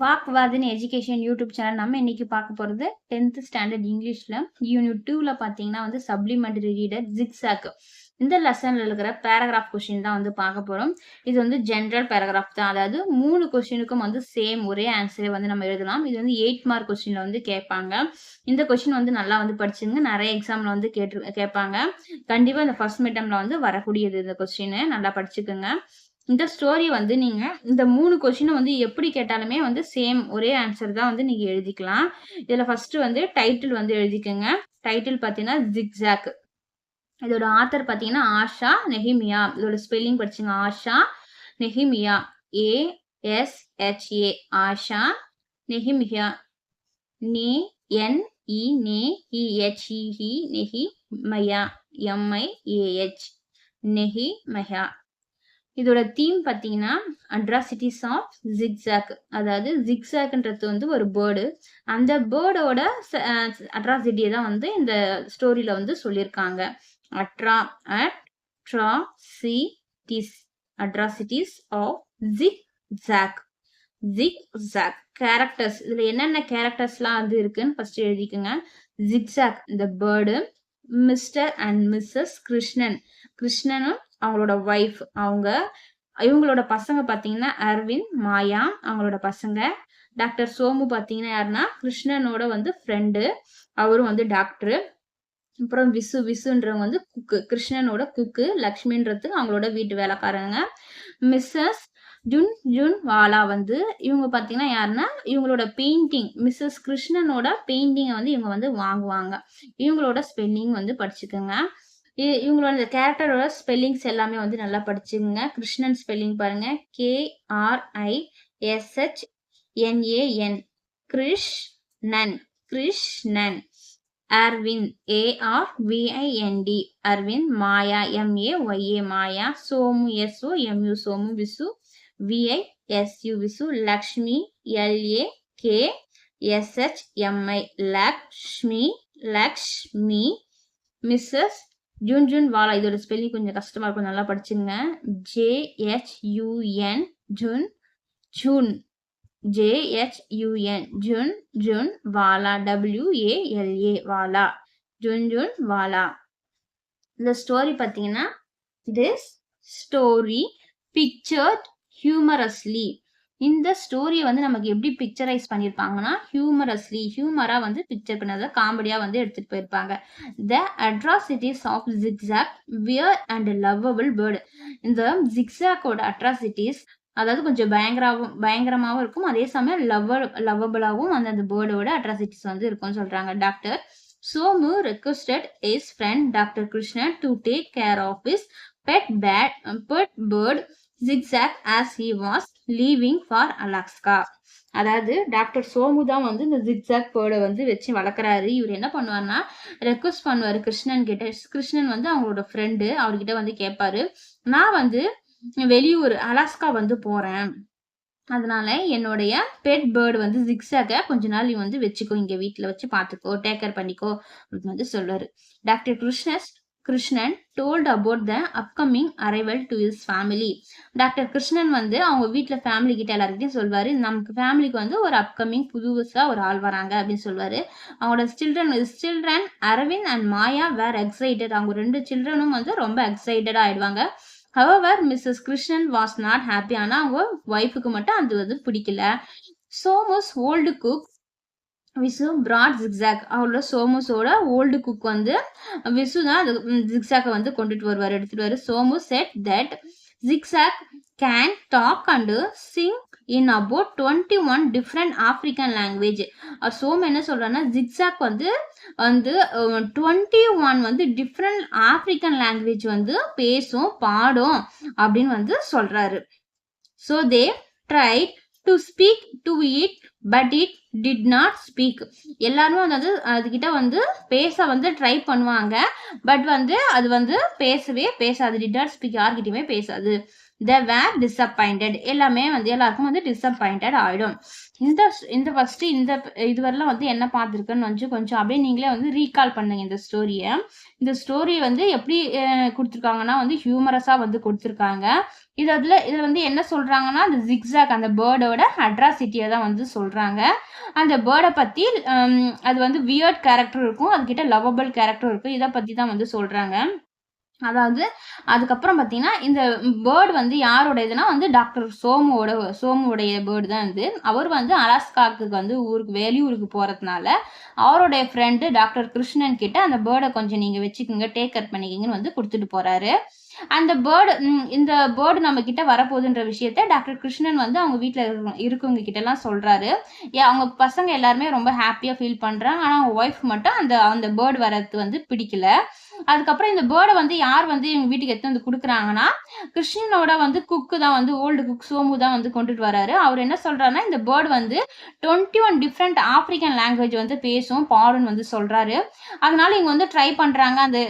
வாக்வாதின் education YouTube channel நம்ம இன்னைக்கு பார்க்க போகிறது டென்த் ஸ்டாண்டர்ட் இங்கிலீஷில். யூனிட் டூவில் பார்த்தீங்கன்னா வந்து சப்ளிமெண்டரி ரீடர் ஜிக்ஸாக் இந்த லெசனில் இருக்கிற பேராகிராஃப் கொஷின் தான் வந்து பார்க்க போகிறோம் இது வந்து ஜென்ரல் பேராகிராஃப் தான். அதாவது மூணு கொஷினுக்கும் வந்து சேம் ஒரே ஆன்சரை வந்து நம்ம எழுதலாம். இது வந்து எயிட் மார்க் கொஸ்டினில் வந்து கேட்பாங்க. இந்த கொஷின் வந்து நல்லா வந்து படிச்சுங்க. நிறைய எக்ஸாமில் வந்து கேட்டு கேட்பாங்க. கண்டிப்பாக இந்த ஃபர்ஸ்ட் மீட்டமில் வந்து வரக்கூடியது இந்த கொஸ்டின் நல்லா படிச்சுக்கோங்க. இந்த ஸ்டோரி வந்து நீங்க இந்த மூணு கொஷினை வந்து எப்படி கேட்டாலுமே வந்து சேம் ஒரே ஆன்சர் தான் வந்து நீங்க எழுதிக்கலாம். இதுல ஃபர்ஸ்ட் வந்து டைட்டில் வந்து எழுதிக்கோங்க. டைட்டில் பார்த்தீங்கன்னா ஜிக்ஸாக் இதோட ஆத்தர் பார்த்தீங்கன்னா ஆஷா நெஹிமியா இதோட spelling படிச்சுங்க. Asha Nehemiah A S H A Asha Nehemiah நே என் இ நே இ H he நெஹி Maya Mi AH நெஹி மயா இதோட தீம் பார்த்தீங்கன்னா அட்ராசிட்டிஸ் ஆஃப் ஜிக்ஸாக் அதாவது ஜிக்ஸாக்ன்றது வந்து ஒரு பேர்டு அந்த பேர்டோட அட்ராசிட்டியை தான் வந்து இந்த ஸ்டோரியில் வந்து சொல்லியிருக்காங்க. அட்ரா atrocities atrocities of zigzag zigzag characters இதில் என்னென்ன கேரக்டர்ஸ்லாம் வந்து இருக்குன்னு ஃபர்ஸ்ட் எழுதிக்கோங்க. ஜிக்ஸாக் இந்த bird Mr and Mrs Krishnan கிருஷ்ணனும் அவங்களோட ஒய்ஃப் அவங்க இவங்களோட பசங்க பார்த்தீங்கன்னா அரவிந்த் மாயா அவங்களோட பசங்க. டாக்டர் சோமு பார்த்தீங்கன்னா யாருன்னா கிருஷ்ணனோட வந்து ஃப்ரெண்டு அவரும் வந்து டாக்டரு அப்புறம் விசு விசுன்றவங்க வந்து குக்கு கிருஷ்ணனோட குக்கு லக்ஷ்மின்றது அவங்களோட வீட்டு வேலைக்காரங்க. மிஸ்ஸஸ் ஜுன் ஜுன் வாலா வந்து இவங்க பார்த்தீங்கன்னா யாருன்னா இவங்களோட பெயிண்டிங் மிஸ்ஸஸ் கிருஷ்ணனோட பெயிண்டிங்கை வந்து இவங்க வந்து வாங்குவாங்க. இவங்களோட ஸ்பெல்லிங் வந்து படிச்சுக்கோங்க. இவங்களோட இந்த கேரக்டரோட ஸ்பெல்லிங்ஸ் எல்லாமே வந்து நல்லா படிச்சுங்க கிருஷ்ணன் ஸ்பெல்லிங் பாருங்க. K R I S H N A N Krishnan. Krishnan. Arvind A R V I N D Arvind Maya M A Y A Maya Somu S O M U Somu Visu V I S U Visu Lakshmi L A K S H M I Lakshmi Lakshmi Mrs Jhunjhunwala. இதோட spelling கொஞ்சம் கஷ்டமா இருக்கும். நல்லா படிச்சுங்க J H U N Jhunjhun. J H U N Jhunjhunwala. W A L A wala. Jhunjhunwala. இந்த story பார்த்தீங்கன்னா this story பிக்சர்ட் ஹியூமரஸ்லி இந்த ஸ்டோரியை வந்து நமக்கு எப்படி பிக்சரைஸ் பண்ணியிருப்பாங்கன்னா ஹியூமரஸ்லி ஹியூமராக வந்து பிக்சர் பண்ணதை காமெடியாக வந்து எடுத்துகிட்டு போயிருப்பாங்க. The atrocities of zigzag weird and lovable bird இந்த ஜிக்ஸாக்கோட அட்ராசிட்டிஸ் அதாவது கொஞ்சம் பயங்கராவும் பயங்கரமாகவும் இருக்கும். அதே சமயம் லவ் லவ்வபிளாகவும் அந்த அந்த பேர்டோட அட்ராசிட்டிஸ் வந்து இருக்கும்னு சொல்கிறாங்க doctor Somu requested his friend doctor Krishnan to take care of his pet pet pet bird zigzag as he was leaving for Alaska அதாவது டாக்டர் சோமு தான் வந்து இந்த ஜிக்ஸாக் பேர்டை வந்து வச்சு வளர்க்குறாரு. இவர் என்ன பண்ணுவார்னா ரெக்வஸ்ட் பண்ணுவார் கிருஷ்ணன் கிட்ட. கிருஷ்ணன் வந்து அவங்களோட ஃப்ரெண்டு அவர்கிட்ட வந்து கேட்பாரு நான் வந்து வெளியூர் அலாஸ்கா வந்து போகிறேன் அதனால என்னுடைய பெட் பேர்டு வந்து ஜிக்ஸாக கொஞ்ச நாள் நீ வந்து வச்சுக்கோ இங்கே வீட்டில் வச்சு பார்த்துக்கோ டேக் கேர் பண்ணிக்கோ அப்படின்னு வந்து சொல்லுவார். Doctor கிருஷ்ணஸ் Krishnan told about the upcoming arrival to his family doctor Krishnan வந்து அவங்க வீட்டில் ஃபேமிலி கிட்ட எல்லாருக்கிட்டையும் சொல்வார் நமக்கு ஃபேமிலிக்கு வந்து ஒரு அப்கமிங் புதுசாக ஒரு ஆள் வராங்க அப்படின்னு சொல்வார். அவங்களோட children children Arvind and Maya were excited அவங்க ரெண்டு சில்ட்ரனும் வந்து ரொம்ப எக்ஸைட்டடாக ஆயிடுவாங்க. However Mrs Krishnan was not happy ஆனால் அவங்க ஒய்ஃபுக்கு மட்டும் அது வந்து பிடிக்கல. Somu's old cook Visu brought zigzag அவரோட சோமோஸோட ஓல்டு குக் வந்து விசு தான் அது ஜிக்ஸாக்கை வந்து கொண்டுட்டு வருவார் எடுத்துட்டு வருவார். Somu said that zigzag can talk and sing in about twenty one different African language Som என்ன சொல்கிறான்னா ஜிக்ஸாக் வந்து வந்து டுவெண்ட்டி ஒன் வந்து டிஃப்ரெண்ட் ஆப்ரிக்கன் லாங்குவேஜ் வந்து பேசும் பாடும் அப்படின்னு வந்து சொல்கிறாரு so they try to speak to it but it did not speak எல்லாரும் வந்து அதுக்கிட்ட வந்து பேச வந்து ட்ரை பண்ணுவாங்க. பட் வந்து அது வந்து பேசவே பேசாது. டிட் நாட் ஸ்பீக் யார்கிட்டயுமே பேசாது. த வேர் டிசப்பாயிண்டட் எல்லாமே வந்து எல்லாருக்கும் வந்து டிசப்பாயிண்டட் ஆகிடும் இந்த இந்த ஃபஸ்ட்டு இந்த இதுவரெல்லாம் வந்து என்ன பார்த்துருக்குன்னு வந்து கொஞ்சம் அப்படியே நீங்களே வந்து ரீகால் பண்ணுங்க இந்த ஸ்டோரியை இந்த ஸ்டோரி வந்து எப்படி கொடுத்துருக்காங்கன்னா வந்து ஹியூமரஸாக வந்து கொடுத்துருக்காங்க. இது அதில் இதில் வந்து என்ன சொல்கிறாங்கன்னா அந்த ஜிக்ஸாக் அந்த பேர்டோட அட்ராசிட்டியை தான் வந்து சொல்கிறாங்க அந்த பேர்டை பற்றி அது வந்து வியர்ட் கேரக்டர் இருக்கும். அதுக்கிட்ட லவபிள் கேரக்டர் இருக்கும். இதை பற்றி தான் வந்து சொல்கிறாங்க அதாவது அதுக்கப்புறம் பார்த்தீங்கன்னா இந்த பேர்டு வந்து யாருடையதுன்னா வந்து டாக்டர் சோமுவோட சோமுடைய பேர்டு தான் இது. அவர் வந்து அலாஸ்காக்கு வந்து ஊருக்கு வெளியூருக்கு போகிறதுனால அவருடைய ஃப்ரெண்டு டாக்டர் கிருஷ்ணன் கிட்ட அந்த பேர்டை கொஞ்சம் நீங்கள் வச்சுக்கோங்க டேக் கேர் பண்ணிக்கிங்கன்னு வந்து கொடுத்துட்டு போகிறாரு அந்த பேர்டு இந்த பேர்டு நம்ம கிட்ட வரப்போகுதுன்ற விஷயத்த டாக்டர் கிருஷ்ணன் வந்து அவங்க வீட்டில் இருக்கவங்க கிட்டலாம் சொல்கிறாரு ஏ- அவங்க பசங்க எல்லாருமே ரொம்ப ஹாப்பியாக ஃபீல் பண்ணுறாங்க ஆனால் அவங்க ஒய்ஃப் மட்டும் அந்த அந்த பேர்டு வரது வந்து பிடிக்கல. அதுக்கப்புறம் இந்த பேர்டை வந்து யார் வந்து எங்கள் வீட்டுக்கு எடுத்து வந்து கொடுக்குறாங்கன்னா கிருஷ்ணனோட வந்து குக்கு தான் வந்து ஓல்டு குக் சோமு தான் வந்து கொண்டுட்டு வராரு. அவர் என்ன சொல்கிறாருன்னா இந்த பேர்டு வந்து twenty one different African language வந்து பேசும் பாடுன்னு வந்து சொல்கிறாரு அதனால இவங்க வந்து ட்ரை பண்ணுறாங்க அந்த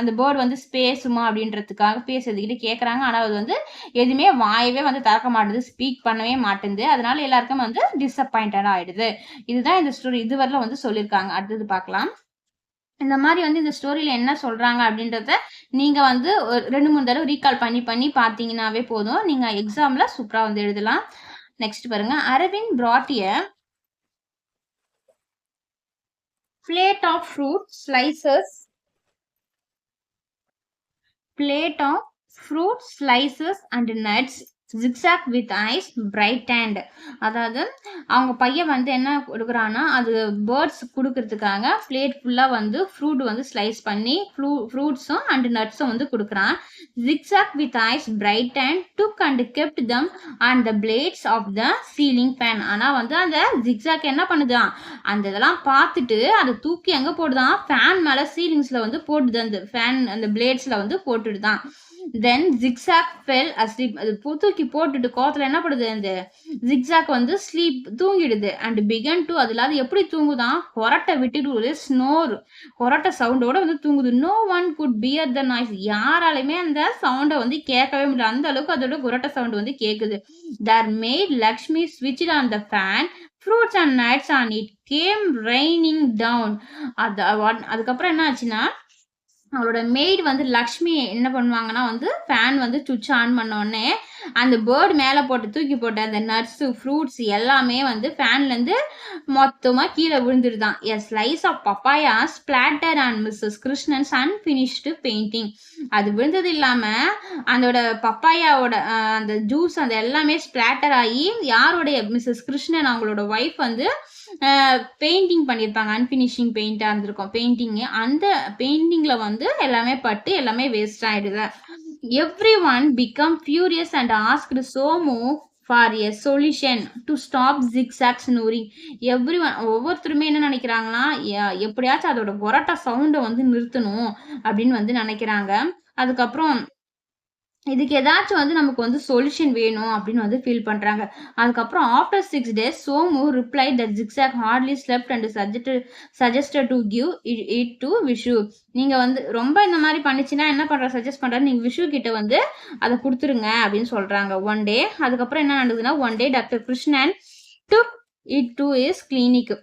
அந்த பேர்டு வந்து பேசுமா அப்படின்றதுக்காக பேசுறதுக்கிட்ட கேட்குறாங்க ஆனால் அது வந்து எதுவுமே வாயவே வந்து திறக்க மாட்டுது ஸ்பீக் பண்ணவே மாட்டேங்குது அதனால எல்லாருக்கும் வந்து டிசப்பாயிண்டட் ஆகிடுது இதுதான் இந்த ஸ்டோரி இதுவரையிலும் வந்து சொல்லியிருக்காங்க. அடுத்தது பார்க்கலாம். இந்த மாதிரி வந்து இந்த ஸ்டோரியில என்ன சொல்றாங்க அப்படின்றத நீங்க வந்து ஒரு ரெண்டு மூணு தடவை ரீகால் பண்ணி பண்ணி பார்த்தீங்கன்னாவே போதும். நீங்க எக்ஸாம்ல சூப்பரா வந்து எழுதலாம். நெக்ஸ்ட் பாருங்க. அரவிந்த் பிராட்டிய a plate of fruit slices. Plate of fruit slices and nuts. Zigzag with eyes bright hand அதாவது அவங்க பையன் வந்து என்ன கொடுக்குறான்னா அது பேர்ட்ஸ் கொடுக்கறதுக்காக பிளேட் ஃபுல்லாக வந்து ஃப்ரூட் வந்து ஸ்லைஸ் பண்ணி ஃப்ரூ ஃப்ரூட்ஸும் அண்ட் நட்ஸும் வந்து கொடுக்குறான். Zigzag with eyes bright brightened took and kept them and the blades of the ceiling fan ஆனால் வந்து அந்த ஜிக்ஸாக் என்ன பண்ணுதான்? அந்த இதெல்லாம் பார்த்துட்டு அதை தூக்கி எங்கே போடுதான்? ஃபேன் மேலே சீலிங்ஸில் வந்து போட்டுது அந்த ஃபேன் அந்த பிளேட்ஸில் வந்து போட்டுடுதான். தென் ஜிக்ஸாக் ஃபெல் அஸ்லீப் அது தூக்கி போட்டுட்டு கோத்தில் என்ன பண்ணுது அந்த ஜிக்ஸாக் வந்து ஸ்லீப் தூங்கிடுது. அண்ட் பிகன் டு அது இல்லாத எப்படி தூங்குதான் கொரட்டை விட்டுட்டு ஒரு ஸ்னோர் கொரட்டை சவுண்டோட வந்து தூங்குது. No one could bear the noise யாராலையுமே அந்த சவுண்டை வந்து கேட்கவே முடியல. அந்த அளவுக்கு அதோட கொரட்டை சவுண்ட் வந்து கேட்குது தர் மேட் லக்ஷ்மி ஸ்விட்ச் on the fan fruits and nuts on it came raining down அது அதுக்கப்புறம் என்ன ஆச்சுன்னா அவளோட மெய்டு வந்து லக்ஷ்மி என்ன பண்ணுவாங்கன்னா வந்து ஃபேன் வந்து சுவிட்ச் ஆன் பண்ண உடனே அந்த பேர்டு மேலே போட்டு தூக்கி போட்ட அந்த நட்ஸு ஃப்ரூட்ஸ் எல்லாமே வந்து ஃபேன்லேருந்து மொத்தமாக கீழே விழுந்துருதான். A slice of papaya splatter and Mrs Krishnan's unfinished painting அது விழுந்தது இல்லாமல் அதோட பப்பாயாவோட அந்த ஜூஸ் அந்த எல்லாமே ஸ்பிளாட்டர் ஆகி யாருடைய மிஸ்ஸஸ் கிருஷ்ணன் அவங்களோட ஒய்ஃப் வந்து பெயிண்டிங் பண்ணியிருப்பாங்க அன்ஃபினிஷிங் பெயிண்டாக இருந்திருக்கும். பெயிண்டிங்கு அந்த பெயிண்டிங்கில் வந்து எல்லாமே பட்டு எல்லாமே வேஸ்ட் ஆகிடுது everyone become furious and asked Somu for a solution to stop zigzag snoring everyone ஒவ்வொருத்தருமே என்ன நினைக்கிறாங்கன்னா எ- எப்படியாச்சும் அதோட பொரட்டா சவுண்டை வந்து நிறுத்தணும் அப்படின்னு வந்து நினைக்கிறாங்க. அதுக்கப்புறம் இதுக்கு ஏதாச்சும் வந்து நமக்கு வந்து சொல்யூஷன் வேணும் அப்படின்னு வந்து ஃபீல் பண்ணுறாங்க அதுக்கப்புறம் after six days Somu reply that zigzag hardly slept and suggested suggested to give it to Visu நீங்கள் வந்து ரொம்ப இந்த மாதிரி பண்ணுச்சுன்னா என்ன பண்ணுற சஜஸ்ட் பண்ற நீங்கள் விஷு கிட்ட வந்து அதை கொடுத்துருங்க அப்படின்னு சொல்கிறாங்க ஒன் டே அதுக்கப்புறம் என்ன நடந்ததுன்னா one day doctor Krishnan to it to his clinic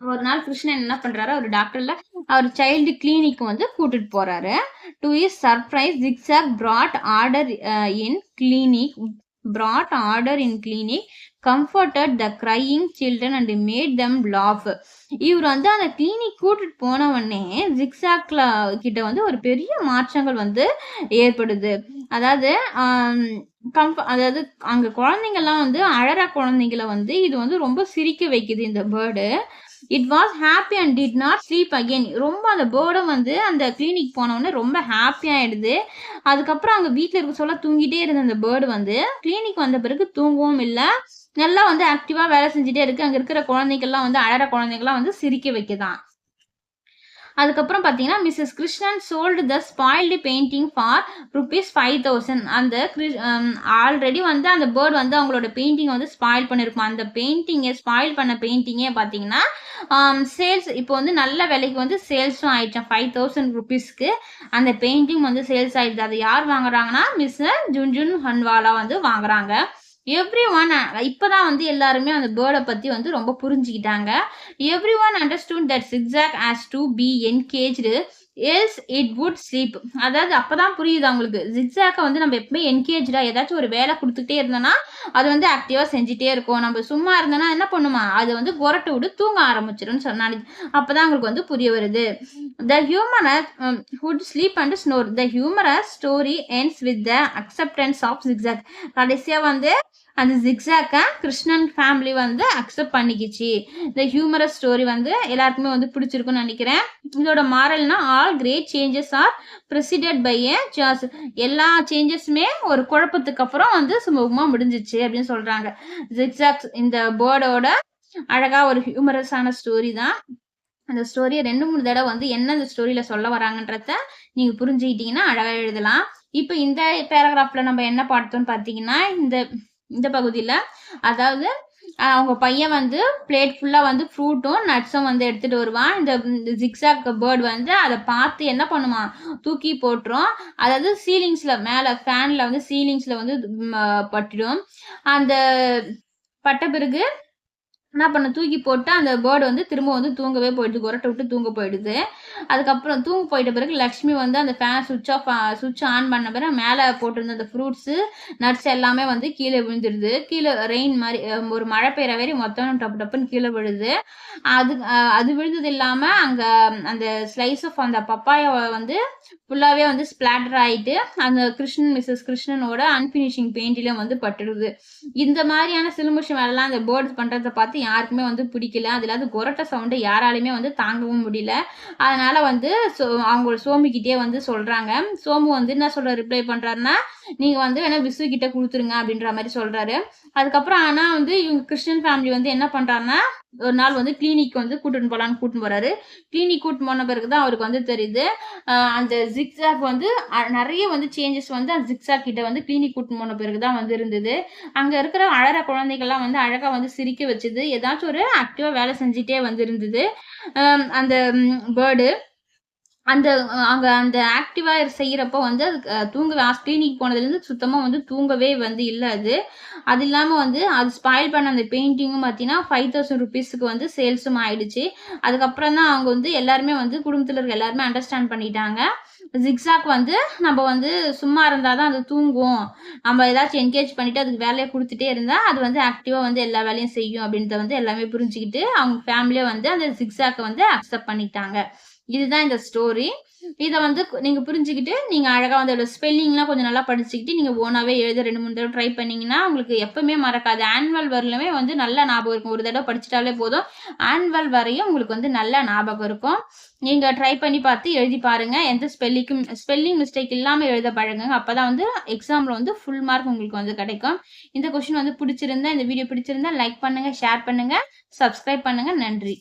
ஒரு நாள் கிருஷ்ணன் என்ன பண்ணுறாரு ஒரு டாக்டரில் அவர் சைல்டு கிளினிக் வந்து கூட்டிட்டு போறாரு. To his surprise zigzag brought order in clinic brought order in clinic comforted the crying children and made them laugh இவர் வந்து அந்த கிளினிக் கூட்டிட்டு போனவொடனே ஜிக்ஸாக்ல கிட்ட வந்து ஒரு பெரிய மாற்றங்கள் வந்து ஏற்படுது. அதாவது um, ஆம், அதாவது அங்க குழந்தைங்கள்லாம் வந்து அழற குழந்தைங்கள வந்து இது வந்து ரொம்ப சிரிக்க வைக்குது இந்த bird it was happy and did not sleep again ரொம்ப அந்த பேர்டும் வந்து அந்த கிளினிக் போனவுடனே ரொம்ப ஹாப்பியாகிடுது அதுக்கப்புறம் அங்கே வீட்டில் இருக்க சொல்ல தூங்கிட்டே இருந்த அந்த பேர்டு வந்து கிளினிக் வந்த பிறகு தூங்கவும் இல்லை. நல்லா வந்து ஆக்டிவாக வேலை செஞ்சுட்டே இருக்கு. அங்கே இருக்கிற குழந்தைகள்லாம் வந்து அழற குழந்தைகள்லாம் வந்து சிரிக்க வைக்கதான். அதுக்கப்புறம் பார்த்தீங்கன்னா Mrs Krishnan sold the spoiled painting for rupees five thousand அந்த ஆல்ரெடி um, வந்து அந்த பேர்ட் வந்து அவங்களோட பெயிண்டிங்கை வந்து ஸ்பாயில் பண்ணியிருக்கும் அந்த பெயிண்டிங்கை ஸ்பாயில் பண்ண பெயிண்டிங்கே பார்த்தீங்கன்னா சேல்ஸ் um, இப்போ வந்து நல்ல விலைக்கு வந்து சேல்ஸும் ஆயிடுச்சு ஃபைவ் தௌசண்ட் ருபீஸ்க்கு அந்த பெயிண்டிங் வந்து சேல்ஸ் ஆயிடுது. அதை யார் வாங்குறாங்கன்னா மிஸ் ஜுன்ஜுன் ஹன்வாலா வந்து வாங்குறாங்க. எவ்ரி ஒன் இப்போ தான் வந்து எல்லாருமே அந்த பேர்டை பற்றி வந்து ரொம்ப புரிஞ்சுக்கிட்டாங்க. Everyone understood that zigzag has to be engaged else it would sleep அதாவது அப்பதான் புரியுது அவங்களுக்கு ஜிக்ஸாக்கை வந்து நம்ம எப்பவுமே என்கேஜா ஏதாச்சும் ஒரு வேலை கொடுத்துட்டே இருந்தோன்னா அது வந்து ஆக்டிவா செஞ்சுட்டே இருக்கும். நம்ம சும்மா இருந்தோன்னா என்ன பண்ணுமா? அது வந்து குரட்டு விடு தூங்க ஆரம்பிச்சிடும் சொன்னாங்க அப்பதான் அவங்களுக்கு வந்து புரிய வருது. The humans would sleep and snore the humorous story ends with the acceptance of zigzag கடைசியா வந்து அந்த ஜிக்ஸாக்கை கிருஷ்ணன் ஃபேமிலி வந்து அக்செப்ட் பண்ணிக்கிச்சு. இந்த ஹியூமரஸ் ஸ்டோரி வந்து எல்லாருக்குமே வந்து பிடிச்சிருக்குன்னு நினைக்கிறேன். இதோட மாரல்னா all great changes are preceded by a chaos எல்லா சேஞ்சஸுமே ஒரு குழப்பத்துக்கு அப்புறம் வந்து சுமூகமாக முடிஞ்சிச்சு அப்படின்னு சொல்கிறாங்க ஜிக்ஸாக்ஸ் இந்த பேர்டோட அழகாக ஒரு ஹியூமரஸான ஸ்டோரி தான். அந்த ஸ்டோரியை ரெண்டு மூணு தடவை வந்து என்ன அந்த ஸ்டோரியில் சொல்ல வராங்கன்றத நீங்கள் புரிஞ்சுக்கிட்டீங்கன்னா அழகாக எழுதலாம். இப்போ இந்த பேராகிராஃபில் நம்ம என்ன பார்த்தோம்னு பார்த்தீங்கன்னா இந்த இந்த பகுதியில். அதாவது அவங்க பையன் வந்து பிளேட் ஃபுல்லாக வந்து ஃப்ரூட்டும் நட்ஸும் வந்து எடுத்துகிட்டு வருவான். இந்த ஜிக்ஸாக் பேர்ட் வந்து அதை பார்த்து என்ன பண்ணுமா தூக்கி போட்டுரும். அதாவது சீலிங்ஸில் மேலே ஃபேனில் வந்து சீலிங்ஸில் வந்து பட்டிடும். அந்த பட்ட பிறகு என்ன பண்ண? தூக்கி போட்டு அந்த பேர்டு வந்து திரும்ப வந்து தூங்கவே போயிடுது. குரட்டை விட்டு தூங்க போயிடுது. அதுக்கப்புறம் தூங்க போயிட்ட பிறகு லக்ஷ்மி வந்து அந்த ஃபேன் சுவிட்ச் ஆஃப் சுவிட்ச் ஆன் பண்ண பிறகு மேலே போட்டிருந்த அந்த ஃப்ரூட்ஸு நட்ஸ் எல்லாமே வந்து கீழே விழுந்துடுது கீழே ரெயின் மாதிரி ஒரு மழை பெய்கிற வரை மொத்தம் டப்பு டப்புன்னு கீழே விழுது. அது அது விழுந்தது இல்லாமல் அங்கே அந்த ஸ்லைஸ் ஆஃப் அந்த பப்பாயை வந்து ஃபுல்லாகவே வந்து ஸ்பிளாட்டர் ஆகிட்டு அந்த கிருஷ்ணன் மிஸ்ஸஸ் கிருஷ்ணனோட அன்ஃபினிஷிங் பெயிண்டிலும் வந்து பட்டுடுது இந்த மாதிரியான சிலுமிஷம் வேலைலாம் அந்த பேர்ட்ஸ் பண்ணுறதை பார்த்து யாருக்குமே வந்து பிடிக்கல. அது இல்லாத கொரட்டை சவுண்டை யாராலையுமே வந்து தாங்கவும் முடியல. அதனால வந்து சோ அவங்க சோமிக்கிட்டே வந்து சொல்றாங்க. சோமு வந்து என்ன சொல்ற ரிப்ளை பண்றாருன்னா நீங்க வந்து வேணா விசு கிட்ட கொடுத்துருங்க அப்படின்ற மாதிரி சொல்றாரு. அதுக்கப்புறம் ஆனா வந்து இவங்க கிறிஸ்டின் ஃபேமிலி வந்து என்ன பண்றாருன்னா ஒரு நாள் வந்து கிளினிக் வந்து கூட்டின்னு போகலான்னு கூட்டின்னு போறாரு. கிளினிக் கூட்டின்னு போன பிறகு தான் அவருக்கு வந்து தெரியுது அந்த ஜிக்ஸாக் வந்து நிறைய வந்து சேஞ்சஸ் வந்து அந்த ஜிக்ஸாக் கிட்ட வந்து கிளினிக் கூட்டின்னு போன பிறகு தான் வந்து இருந்தது. அங்கே இருக்கிற அழற குழந்தைகள்லாம் வந்து அழகாக வந்து சிரிக்க வச்சுது. ஏதாச்சும் ஒரு ஆக்டிவாக வேலை செஞ்சுட்டே வந்து இருந்தது. அந்த பேர்டு அந்த அங்கே அந்த ஆக்டிவாக செய்கிறப்போ வந்து அது தூங்கவே கிளினிக் போனதுலேருந்து சுத்தமாக வந்து தூங்கவே வந்து இல்லை அது. அது இல்லாமல் வந்து அது ஸ்பாயில் பண்ண அந்த பெயிண்டிங்கும் பார்த்தீங்கன்னா ஃபைவ் தௌசண்ட் ருபீஸுக்கு வந்து சேல்ஸும் ஆயிடுச்சு. அதுக்கப்புறம் தான் அவங்க வந்து எல்லாருமே வந்து குடும்பத்தில் இருக்க எல்லாருமே அண்டர்ஸ்டாண்ட் பண்ணிட்டாங்க. ஜிக்ஸாக் வந்து நம்ம வந்து சும்மா இருந்தால் தான் அது தூங்கும். நம்ம ஏதாச்சும் என்கேஜ் பண்ணிவிட்டு அதுக்கு வேலையை கொடுத்துட்டே இருந்தால் அது வந்து ஆக்டிவாக வந்து எல்லா வேலையும் செய்யும் அப்படின்றத வந்து எல்லாமே புரிஞ்சுக்கிட்டு அவங்க ஃபேமிலியை வந்து அந்த ஜிக்ஸாக்கை வந்து அக்செப்ட் பண்ணிட்டாங்க. இதுதான் இந்த ஸ்டோரி இதை வந்து நீங்கள் புரிஞ்சுக்கிட்டு நீங்கள் அழகாக வந்து அதோட ஸ்பெல்லிங்லாம் கொஞ்சம் நல்லா படிச்சுக்கிட்டு நீங்கள் ஓனாகவே எழுத ரெண்டு மூணு தடவை ட்ரை பண்ணிங்கன்னா உங்களுக்கு எப்பவுமே மறக்காது. ஆனுவல் வரலுமே வந்து நல்லா ஞாபகம் இருக்கும். ஒரு தடவை படிச்சிட்டாலே போதும். ஆனுவல் வரையும் உங்களுக்கு வந்து நல்ல ஞாபகம் இருக்கும். நீங்கள் ட்ரை பண்ணி பார்த்து எழுதி பாருங்கள் எந்த ஸ்பெல்லிக்கும் ஸ்பெல்லிங் மிஸ்டேக் இல்லாமல் எழுத பழகுங்க. அப்போ தான் வந்து எக்ஸாமில் வந்து ஃபுல் மார்க் உங்களுக்கு வந்து கிடைக்கும். இந்த கொஷின் வந்து பிடிச்சிருந்தா இந்த வீடியோ பிடிச்சிருந்தா லைக் பண்ணுங்கள் ஷேர் பண்ணுங்கள் சப்ஸ்கிரைப் பண்ணுங்கள் நன்றி.